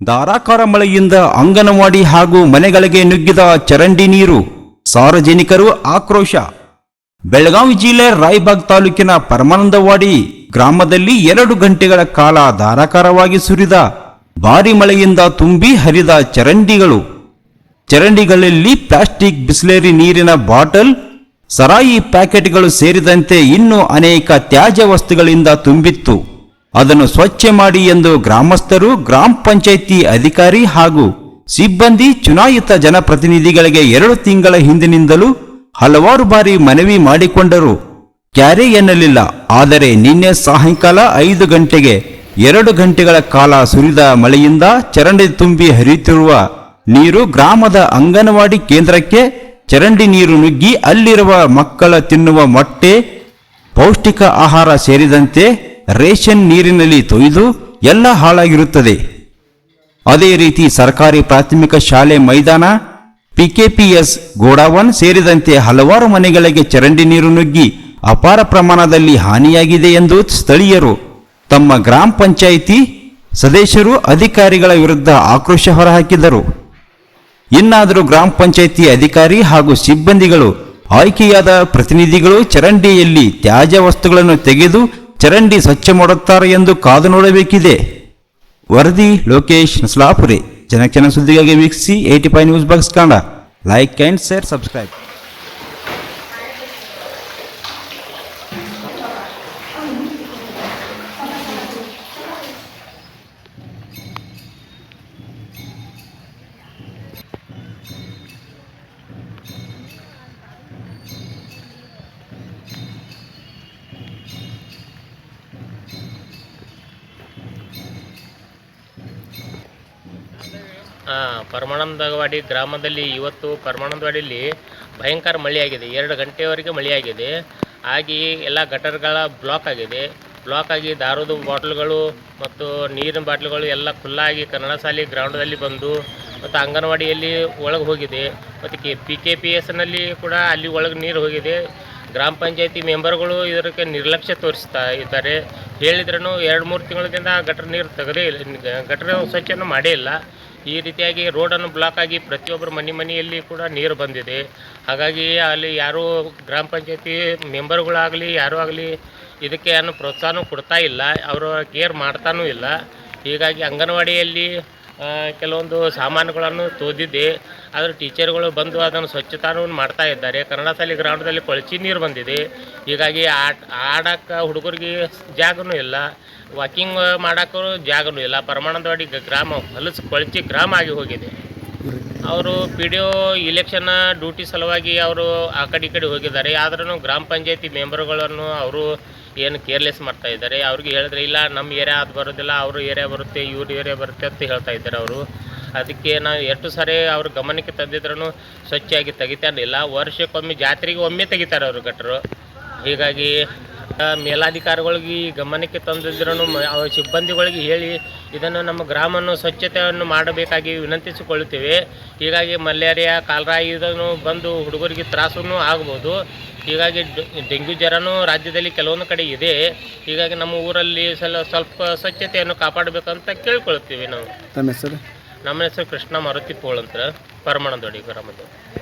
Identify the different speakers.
Speaker 1: ಧಾರಾಕಾರ ಮಳೆಯಿಂದ ಅಂಗನವಾಡಿ ಹಾಗೂ ಮನೆಗಳಿಗೆ ನುಗ್ಗಿದ ಚರಂಡಿ ನೀರು, ಸಾರ್ವಜನಿಕರು ಆಕ್ರೋಶ. ಬೆಳಗಾವಿ ಜಿಲ್ಲೆ ರಾಯಬಾಗ್ ತಾಲೂಕಿನ ಪರಮಾನಂದವಾಡಿ ಗ್ರಾಮದಲ್ಲಿ ಎರಡು ಗಂಟೆಗಳ ಕಾಲ ಧಾರಾಕಾರವಾಗಿ ಸುರಿದ ಭಾರಿ ಮಳೆಯಿಂದ ತುಂಬಿ ಹರಿದ ಚರಂಡಿಗಳು. ಚರಂಡಿಗಳಲ್ಲಿ ಪ್ಲಾಸ್ಟಿಕ್ ಬಿಸ್ಲೇರಿ ನೀರಿನ ಬಾಟಲ್, ಸರಾಯಿ ಪ್ಯಾಕೆಟ್ಗಳು ಸೇರಿದಂತೆ ಇನ್ನೂ ಅನೇಕ ತ್ಯಾಜ್ಯ ವಸ್ತುಗಳಿಂದ ತುಂಬಿತ್ತು. ಅದನ್ನು ಸ್ವಚ್ಛ ಮಾಡಿ ಎಂದು ಗ್ರಾಮಸ್ಥರು, ಗ್ರಾಮ ಪಂಚಾಯಿತಿ ಅಧಿಕಾರಿ ಹಾಗೂ ಸಿಬ್ಬಂದಿ, ಚುನಾಯಿತ ಜನಪ್ರತಿನಿಧಿಗಳಿಗೆ ಎರಡು ತಿಂಗಳ ಹಿಂದಿನಿಂದಲೂ ಹಲವಾರು ಬಾರಿ ಮನವಿ ಮಾಡಿಕೊಂಡರು. ಕ್ಯಾರೆ ಎನ್ನಲಿಲ್ಲ, ಆದರೆ ನಿನ್ನೆ ಸಾಯಂಕಾಲ ಐದು ಗಂಟೆಗೆ ಎರಡು ಗಂಟೆಗಳ ಕಾಲ ಸುರಿದ ಮಳೆಯಿಂದ ಚರಂಡಿ ತುಂಬಿ ಹರಿಯುತ್ತಿರುವ ನೀರು ಗ್ರಾಮದ ಅಂಗನವಾಡಿ ಕೇಂದ್ರಕ್ಕೆ ಚರಂಡಿ ನೀರು ನುಗ್ಗಿ ಅಲ್ಲಿರುವ ಮಕ್ಕಳ ತಿನ್ನುವ ಮೊಟ್ಟೆ, ಪೌಷ್ಟಿಕ ಆಹಾರ ಸೇರಿದಂತೆ ರೇಷನ್ ನೀರಿನಲ್ಲಿ ತೊಯ್ದು ಎಲ್ಲ ಹಾಳಾಗಿರುತ್ತದೆ. ಅದೇ ರೀತಿ ಸರ್ಕಾರಿ ಪ್ರಾಥಮಿಕ ಶಾಲೆ ಮೈದಾನ, ಪಿಕೆಪಿಎಸ್ ಗೋಡಾವನ್ ಸೇರಿದಂತೆ ಹಲವಾರು ಮನೆಗಳಿಗೆ ಚರಂಡಿ ನೀರು ನುಗ್ಗಿ ಅಪಾರ ಪ್ರಮಾಣದಲ್ಲಿ ಹಾನಿಯಾಗಿದೆ ಎಂದು ಸ್ಥಳೀಯರು, ತಮ್ಮ ಗ್ರಾಮ ಪಂಚಾಯಿತಿ ಸದಸ್ಯರು, ಅಧಿಕಾರಿಗಳ ವಿರುದ್ಧ ಆಕ್ರೋಶ ಹೊರಹಾಕಿದರು. ಇನ್ನಾದರೂ ಗ್ರಾಮ ಪಂಚಾಯಿತಿ ಅಧಿಕಾರಿ ಹಾಗೂ ಸಿಬ್ಬಂದಿಗಳು ಆಯ್ಕೆಯಾದ ಪ್ರತಿನಿಧಿಗಳು ಚರಂಡಿಯಲ್ಲಿ ತ್ಯಾಜ್ಯ ವಸ್ತುಗಳನ್ನು ತೆಗೆದು ಚರಂಡಿ ಸ್ವಚ್ಛ ಮಾಡುತ್ತಾರೆ ಎಂದು ಕಾದು ನೋಡಬೇಕಿದೆ. ವರದಿ ಲೋಕೇಶ್ ನಸ್ಲಾಪುರೆ. ಜನಕ್ಷಣ ಸುದ್ದಿಗಾಗಿ ವೀಕ್ಷಿಸಿ ಏಟಿ ಫೈವ್ ನ್ಯೂಸ್ ಬಾಕ್ಸ್ ಕಾಂಡ like and share subscribe
Speaker 2: Paramanandawadi ಗ್ರಾಮದಲ್ಲಿ ಇವತ್ತು ಪರಮಾನಂದವಾಡಿಯಲ್ಲಿ ಭಯಂಕರ ಮಳೆಯಾಗಿದೆ. ಎರಡು ಗಂಟೆಯವರೆಗೆ ಮಳೆಯಾಗಿದೆ. ಆಗಿ ಎಲ್ಲ ಗಟರ್ಗಳ ಬ್ಲಾಕ್ ಆಗಿದೆ. ಬ್ಲಾಕ್ ಆಗಿ ದಾರದ ಬಾಟ್ಲುಗಳು ಮತ್ತು ನೀರಿನ ಬಾಟ್ಲುಗಳು ಎಲ್ಲ ಖುಲ್ಲಾಗಿ ಕನ್ನಡ ಶಾಲೆ ಗ್ರೌಂಡಲ್ಲಿ ಬಂದು ಮತ್ತು ಅಂಗನವಾಡಿಯಲ್ಲಿ ಒಳಗೆ ಹೋಗಿದೆ. ಮತ್ತು ಕೆ ಪಿ ಕೆ ಪಿ ಎಸ್ನಲ್ಲಿ ಕೂಡ ಅಲ್ಲಿ ಒಳಗೆ ನೀರು ಹೋಗಿದೆ. ಗ್ರಾಮ ಪಂಚಾಯತಿ ಮೆಂಬರ್ಗಳು ಇದಕ್ಕೆ ನಿರ್ಲಕ್ಷ್ಯ ತೋರಿಸ್ತಾ ಇದ್ದಾರೆ. ಹೇಳಿದ್ರೂ ಎರಡು ಮೂರು ತಿಂಗಳಿಂದ ಗಟರ್ ನೀರು ತೆಗೆದೇ ಇಲ್ಲ, ಗಟರ್ ಸ್ವಚ್ಛನೂ ಮಾಡೇ ಇಲ್ಲ. ಈ ರೀತಿಯಾಗಿ ರೋಡನ್ನು ಬ್ಲಾಕ್ ಆಗಿ ಪ್ರತಿಯೊಬ್ಬರ ಮನೆ ಮನೆಯಲ್ಲಿ ಕೂಡ ನೀರು ಬಂದಿದೆ. ಹಾಗಾಗಿ ಅಲ್ಲಿ ಯಾರೂ ಗ್ರಾಮ ಪಂಚಾಯತಿ ಮೆಂಬರ್ಗಳಾಗಲಿ, ಯಾರೂ ಆಗಲಿ ಇದಕ್ಕೆ ಏನು ಪ್ರೋತ್ಸಾಹನೂ ಕೊಡ್ತಾ ಇಲ್ಲ. ಅವರು ಕೇರ್ ಮಾಡ್ತಾನೂ ಇಲ್ಲ. ಹೀಗಾಗಿ ಅಂಗನವಾಡಿಯಲ್ಲಿ ಕೆಲವೊಂದು ಸಾಮಾನುಗಳನ್ನು ತೋದಿದ್ದೆ, ಆದರೆ ಟೀಚರ್ಗಳು ಬಂದು ಅದನ್ನು ಸ್ವಚ್ಛತಾನವನ್ನು ಮಾಡ್ತಾ ಇದ್ದಾರೆ. ಕನ್ನಡ ಶಾಲೆ ಗ್ರೌಂಡ್ದಲ್ಲಿ ಕೊಳಚಿ ನೀರು ಬಂದಿದೆ. ಹೀಗಾಗಿ ಆಟ ಆಡಕ್ಕೆ ಹುಡುಗರಿಗೆ ಜಾಗನೂ ಇಲ್ಲ. ವಾಕಿಂಗ್ ಮಾಡೋಕ್ಕೂ ಜಾಗನೂ ಇಲ್ಲ. ಪರಮಾನಂದವಾಡಿ ಗ್ರಾಮ, ಹೊಲಸು ಕೊಳಚಿ ಗ್ರಾಮ ಆಗಿ ಹೋಗಿದೆ. ಅವರು P D O election duty ಸಲುವಾಗಿ ಅವರು ಆ ಕಡೆ ಈ ಕಡೆ ಹೋಗಿದ್ದಾರೆ. ಆದ್ರೂ ಗ್ರಾಮ ಪಂಚಾಯತಿ ಮೆಂಬರ್ಗಳನ್ನು ಅವರು ಏನು ಕೇರ್ಲೆಸ್ ಮಾಡ್ತಾ ಇದ್ದಾರೆ. ಅವ್ರಿಗೆ ಹೇಳಿದ್ರೆ, ಇಲ್ಲ ನಮ್ಮ ಏರಿಯಾ ಅದು ಬರೋದಿಲ್ಲ, ಅವ್ರ ಏರಿಯಾ ಬರುತ್ತೆ, ಇವ್ರ ಏರಿಯಾ ಬರುತ್ತೆ ಅಂತ ಹೇಳ್ತಾ ಇದ್ದಾರೆ ಅವರು. ಅದಕ್ಕೆ ನಾವು ಎಷ್ಟು ಸಾರಿ ಅವ್ರ ಗಮನಕ್ಕೆ ತಂದಿದ್ರೂ ಸ್ವಚ್ಛಾಗಿ ತೆಗಿತಾನಿಲ್ಲ ವರ್ಷಕ್ಕೊಮ್ಮೆ ಜಾತ್ರೆಗೆ ಒಮ್ಮೆ ತೆಗಿತಾರೆ ಅವರು ಗಟ್ಟರು ಹೀಗಾಗಿ ಮೇಲಾಧಿಕಾರಿಗಳಿಗೆ ಗಮನಕ್ಕೆ ತಂದಿದ್ರೂ ಸಿಬ್ಬಂದಿಗಳಿಗೆ ಹೇಳಿ ಇದನ್ನು ನಮ್ಮ ಗ್ರಾಮವನ್ನು ಸ್ವಚ್ಛತೆಯನ್ನು ಮಾಡಬೇಕಾಗಿ ವಿನಂತಿಸಿಕೊಳ್ಳುತ್ತೇವೆ. ಹೀಗಾಗಿ ಮಲೇರಿಯಾ ಕಾಲರಾ ಇದನ್ನು ಬಂದು ಹುಡುಗರಿಗೆ ತ್ರಾಸೂ ಆಗ್ಬೋದು. ಹೀಗಾಗಿ ಡೆಂಗ್ಯೂ ಜ್ವರನೂ ರಾಜ್ಯದಲ್ಲಿ ಕೆಲವೊಂದು ಕಡೆ ಇದೆ. ಹೀಗಾಗಿ ನಮ್ಮ ಊರಲ್ಲಿ ಸ್ವಲ್ಪ ಸ್ವಲ್ಪ ಸ್ವಚ್ಛತೆಯನ್ನು ಕಾಪಾಡಬೇಕಂತ ಕೇಳ್ಕೊಳ್ತೀವಿ ನಾವು.
Speaker 3: ಹೆಸರು?
Speaker 2: ನಮ್ಮ ಹೆಸರು ಕೃಷ್ಣ ಮಾರುತಿ ಪೋಳ್ ಅಂತ ಪರಮಾನಂದವಾಡಿ ಗ್ರಾಮದ್ದು.